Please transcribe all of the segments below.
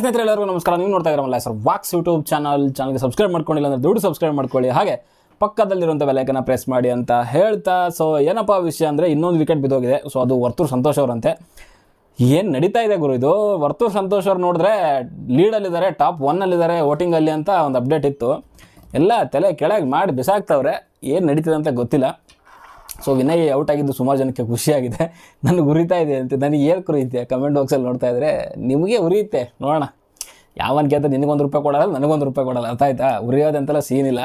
ಸ್ನೇಹಿತರೆ, ಎಲ್ಲರಿಗೂ ನಮಸ್ಕಾರ. ನೀವು ನೋಡ್ತಾ ಇರಲ್ಲ ಸರ್ ವಾಕ್ಸ್ ಯೂಟ್ಯೂಬ್ ಚಾನಲ್. ಚಾನಲ್ಗೆ ಸಬ್ಸ್ಕ್ರೈಬ್ ಮಾಡ್ಕೊಂಡಿಲ್ಲ ಅಂದರೆ ದುಡ್ಡು ಸಬ್ಸ್ಕ್ರೈಬ್ ಮಾಡ್ಕೊಳ್ಳಿ. ಹಾಗೆ ಪಕ್ಕದಲ್ಲಿರುವಂಥ ಬೆಲೈಕನ್ನ ಪ್ರೆಸ್ ಮಾಡಿ ಅಂತ ಹೇಳ್ತಾ. ಸೊ ಏನಪ್ಪ ವಿಷಯ ಅಂದರೆ ಇನ್ನೊಂದು ವಿಕೆಟ್ ಬಿದ್ದೋಗಿದೆ. ಸೊ ಅದು ವರ್ತೂರ್ ಸಂತೋಷ್ ಅವರಂತೆ. ಏನು ನಡೀತಾ ಇದೆ ಗುರು ಇದು? ವರ್ತೂರ್ ಸಂತೋಷ್ ಅವ್ರು ನೋಡಿದ್ರೆ ಲೀಡಲ್ಲಿದ್ದಾರೆ ಟಾಪ್ ಒನ್ನಲ್ಲಿದ್ದಾರೆ ವೋಟಿಂಗಲ್ಲಿ ಅಂತ ಒಂದು ಅಪ್ಡೇಟ್ ಇತ್ತು. ಎಲ್ಲ ತಲೆ ಕೆಳಗೆ ಮಾಡಿ ಬಿಸಾಕ್ತವ್ರೆ. ಏನು ನಡೀತದೆ ಅಂತ ಗೊತ್ತಿಲ್ಲ. ಸೊ ವಿನಯ್ ಔಟ್ ಆಗಿದ್ದು ಸುಮಾರು ಜನಕ್ಕೆ ಖುಷಿಯಾಗಿದೆ. ನನಗೆ ಉರಿತಾ ಇದೆ ಅಂತ ನನಗೆ ಏನು ಉರಿಯುತ್ತೆ ಕಮೆಂಟ್ ಬಾಕ್ಸಲ್ಲಿ ನೋಡ್ತಾ ಇದ್ದರೆ ನಿಮಗೆ ಉರಿಯುತ್ತೆ, ನೋಡೋಣ. ಯಾವನ್ ಗೆದ್ದ ನಿನಗೊಂದು ರೂಪಾಯಿ ಕೊಡಲ್ಲ, ನನಗೊಂದು ರೂಪಾಯಿ ಕೊಡಲ್ಲ. ಅರ್ಥ ಆಯ್ತಾ? ಉರಿಯೋದಂತೆಲ್ಲ ಸೀನಿಲ್ಲ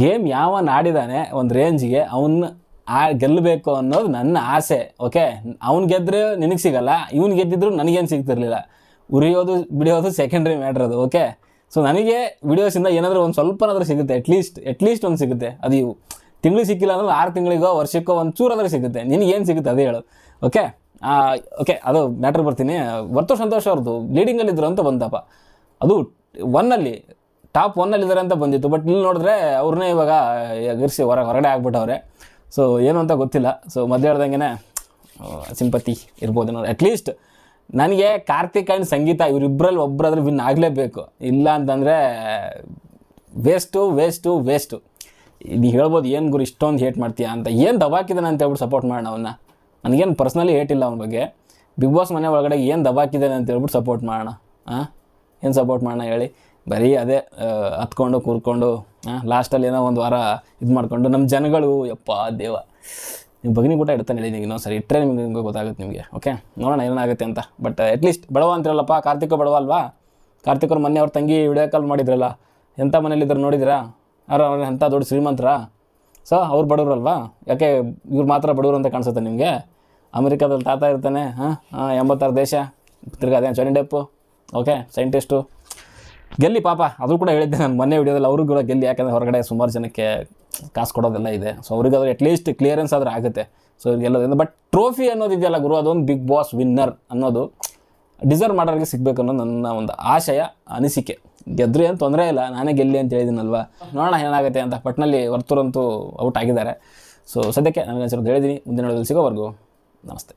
ಗೇಮ್ ಯಾವನ್ ಆಡಿದಾನೆ, ಒಂದು ರೇಂಜ್ಗೆ ಅವನ್ನ ಆ ಗೆಲ್ಲಬೇಕು ಅನ್ನೋದು ನನ್ನ ಆಸೆ ಓಕೆ ಅವ್ನು ಗೆದ್ದರೆ ನಿನಗೆ ಸಿಗಲ್ಲ, ಇವ್ನು ಗೆದ್ದಿದ್ರು ನನಗೇನು ಸಿಗ್ತಿರ್ಲಿಲ್ಲ. ಉರಿಯೋದು, ಬಿಡಿಯೋದು ಸೆಕೆಂಡ್ರಿ ಮ್ಯಾಟ್ರ್ ಅದು ಓಕೆ ಸೊ ನನಗೆ ವಿಡಿಯೋಸಿಂದ ಏನಾದರೂ ಒಂದು ಸ್ವಲ್ಪನಾದರೂ ಸಿಗುತ್ತೆ ಅಟ್ಲೀಸ್ಟ್ ಅಟ್ಲೀಸ್ಟ್ ಒಂದು ಸಿಗುತ್ತೆ, ಅದು ಇವು. ತಿಂಗಳಿಗೆ ಸಿಕ್ಕಿಲ್ಲ ಅಂದ್ರೆ ಆರು ತಿಂಗಳಿಗೋ, ವರ್ಷಕ್ಕೋ ಒಂದು ಚೂರಾದ್ರೂ ಸಿಗುತ್ತೆ. ನಿನಗೆ ಏನು ಸಿಗುತ್ತೆ ಅದೇ ಹೇಳು. ಓಕೆ ಓಕೆ ಅದು ಮ್ಯಾಟ್ರ್ ಬರ್ತೀನಿ. ವರ್ತು ಸಂತೋಷ್ ಅವ್ರದ್ದು ಲೀಡಿಂಗಲ್ಲಿದ್ರು ಅಂತ ಬಂದಪ್ಪ. ಅದು ಒನ್ನಲ್ಲಿ ಟಾಪ್ ಒನ್ನಲ್ಲಿದ್ದಾರೆ ಅಂತ ಬಂದಿತ್ತು. ಬಟ್ ಇಲ್ಲಿ ನೋಡಿದ್ರೆ ಅವ್ರನ್ನೇ ಇವಾಗ ಎಗರಿಸಿ ಹೊರ, ಹೊರಗಡೆ ಆಗ್ಬಿಟ್ಟವ್ರೆ. ಸೊ ಏನು ಅಂತ ಗೊತ್ತಿಲ್ಲ. ಸೊ ಮದುವೆ ಹೇಳ್ದಂಗೆ ಸಿಂಪತಿ ಇರ್ಬೋದು ನೋಡಿ ಅಟ್ಲೀಸ್ಟ್ ನನಗೆ ಕಾರ್ತಿಕ್ ಆ್ಯಂಡ್ ಸಂಗೀತ ಇವರಿಬ್ಬರಲ್ಲಿ ಒಬ್ಬರಾದ್ರೂ ವಿನ್ ಆಗಲೇಬೇಕು. ಇಲ್ಲ ಅಂತಂದರೆ ವೇಸ್ಟು ವೇಸ್ಟು ವೇಸ್ಟು ಇದು ಹೇಳ್ಬೋದು, ಏನು ಗುರು, ಇಷ್ಟೊಂದು ಹೇಟ್ ಮಾಡ್ತೀಯಾ? ಅಂತ ಏನು ದಬಾಕಿದ್ದಾನೆ ಅಂತ ಹೇಳ್ಬಿಟ್ಟು ಸಪೋರ್ಟ್ ಮಾಡೋಣ ಅವನ್ನ ನನಗೇನು ಪರ್ಸ್ನಲಿ ಹೇಟ್ ಇಲ್ಲ ಅವನ ಬಗ್ಗೆ. ಬಿಗ್ ಬಾಸ್ ಮನೆ ಒಳಗಡೆ ಏನು ದಬಾಕಿದ್ದಾನೆ ಅಂತ ಹೇಳ್ಬಿಟ್ಟು ಸಪೋರ್ಟ್ ಮಾಡೋಣ. ಹಾಂ ಏನು ಸಪೋರ್ಟ್ ಮಾಡೋಣ ಹೇಳಿ. ಬರೀ ಅದೇ ಹತ್ಕೊಂಡು, ಕೂರ್ಕೊಂಡು ಲಾಸ್ಟಲ್ಲಿ ಏನೋ ಒಂದು ವಾರ ಇದು ಮಾಡಿಕೊಂಡು ನಮ್ಮ ಜನಗಳು, ಯಪ್ಪ ದೇವ. ನಿಮ್ಮ ಬಗ್ನಿ ಕೂಡ ಇಡ್ತಾನೆ ಹೇಳಿ ನೀವು ಇನ್ನೊಂದು ಸರಿ ಇಟ್ಟರೆ ನಿಮಗೆ ಗೊತ್ತಾಗುತ್ತೆ ನಿಮಗೆ ಓಕೆ ನೋಡೋಣ ಏನಾಗುತ್ತೆ ಅಂತ. ಬಟ್ ಅಟ್ಲೀಸ್ಟ್ ಬಡವ ಅಂತಿರಲ್ಲಪ್ಪ, ಕಾರ್ತಿಕ ಬಡವ ಅಲ್ವಾ? ಕಾರ್ತಿಕ್ ಅವ್ರ ಮೊನ್ನೆ ಅವ್ರ ತಂಗಿ ವಿಡಿಯೋ ಕಾಲ್ ಮಾಡಿದ್ರಲ್ಲ. ಎಂಥ ಮನೇಲಿದ್ರು ನೋಡಿದ್ರಾ? ಅವ್ರು ಅವ್ರು ಎಂಥ ದೊಡ್ಡ ಶ್ರೀಮಂತರ? ಸೊ, ಅವ್ರು ಬಡವ್ರಲ್ವಾ? ಯಾಕೆ ಇವ್ರು ಮಾತ್ರ ಬಡವರು ಅಂತ ಕಾಣಿಸುತ್ತೆ ನಿಮಗೆ? ಅಮೆರಿಕಾದಲ್ಲಿ ತಾತ ಇರ್ತಾನೆ, ಹಾಂ? ಹಾಂ ಎಂಬತ್ತಾರು ದೇಶ. ತಿರ್ಗಾ ಅದೇ ಚೊನಿ ಡೆಪ್ಪು ಓಕೆ, ಸೈಂಟಿಸ್ಟು. ಗೆಲ್ಲಿ ಪಾಪ ಅದು ಕೂಡ ಹೇಳಿದ್ದೆ ನಾನು ಮೊನ್ನೆ ವಿಡಿಯೋದಲ್ಲಿ ಅವರು ಕೂಡ ಗೆಲ್ಲಿ, ಯಾಕಂದರೆ ಹೊರಗಡೆ ಸುಮಾರು ಜನಕ್ಕೆ ಕಾಸು ಕೊಡೋದೆಲ್ಲ ಇದೆ. ಸೊ ಅವ್ರಿಗಾದ್ರೆ ಅಟ್ಲೀಸ್ಟ್ ಕ್ಲಿಯರೆನ್ಸ್ ಆದರೆ ಆಗುತ್ತೆ. ಸೊ ಗೆಲ್ಲೋದ್ರಿಂದ ಬಟ್ ಟ್ರೋಫಿ ಅನ್ನೋದಿದೆಯಲ್ಲ ಗುರು, ಅದೊಂದು ಬಿಗ್ ಬಾಸ್ ವಿನ್ನರ್ ಅನ್ನೋದು ಡಿಸರ್ವ್ ಮಾಡೋರಿಗೆ ಸಿಗಬೇಕು ಅನ್ನೋದು ನನ್ನ ಒಂದು ಆಶಯ, ಅನಿಸಿಕೆ. ಗೆದ್ರಿ ಏನು ತೊಂದರೆ ಇಲ್ಲ, ನಾನೇ ಗೆಲ್ಲಿ ಅಂತ ಹೇಳಿದ್ದೀನಲ್ವಾ ನೋಡೋಣ ಏನಾಗುತ್ತೆ ಅಂತ ಪಟ್ನಲ್ಲಿ ವರ್ತೂರಂತೂ ಔಟ್ ಆಗಿದ್ದಾರೆ. ಸೊ ಸದ್ಯಕ್ಕೆ ನನಗೆ ಹೆಸರು ಹೇಳಿದ್ದೀನಿ ಮುಂದಿನ ಸಿಗೋವರೆಗೂ ನಮಸ್ತೆ.